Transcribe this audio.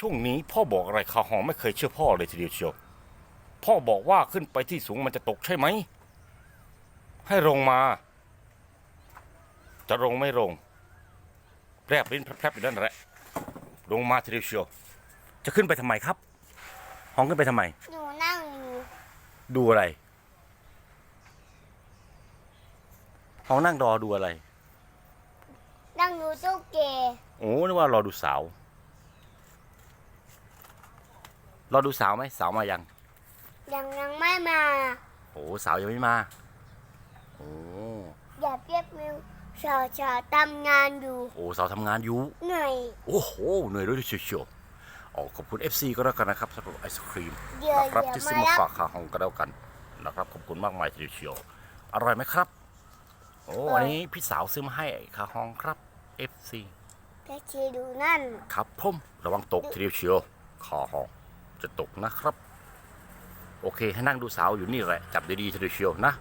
ช่วงนี้พ่อบอกอะไรข้าหองไม่เคยเชื่อพ่อเลยทีเดียวเชียว พ่อบอกว่าขึ้นไปที่สูงมันจะตกใช่ไหม ให้ลงมา จะลงไม่ลงแพรบลิ้นแพรบๆอยู่นั่นแหละ ลงมาทีเดียวเชียว จะขึ้นไปทำไมครับ ห้องขึ้นไปทำไม หนูนั่งอยู่ดูอะไร ห้องนั่งรอดูอะไร นั่งดูตุ๊กแกโอ้นึกว่ารอดูสาว รอดูสาวไหมสาวมายังยังยังไม่มาโอ้สาวยังไม่มาโอ้อย่าเปียกมิวชาวชาวทำงานอยู่โอ้สาวทำงานอยู่เหนื่อยโอ้โหเหนื่อยด้วยเชียวๆอ๋อขอบคุณ FC ก็แล้วกันนะครับสำหรับไอศครีมเดี๋ยวนะครับเดี๋ยวที่ซื้อมามาแล้วฝากข้าห้องก็แล้วกันนะครับขอบคุณมากมายทีเดียวเชียวอร่อยไหมครับ โอ้วันนี้พี่สาวซื้อมาให้ข้าห้องครับ FC แค่ชีดูนั่น ครับผมระวังตกทีเดียวเชียวข้าห้อง จะตกนะครับ โอเคให้นั่งดูสาวอยู่นี่แหละ จับดีๆทีเดียวเชียวนะ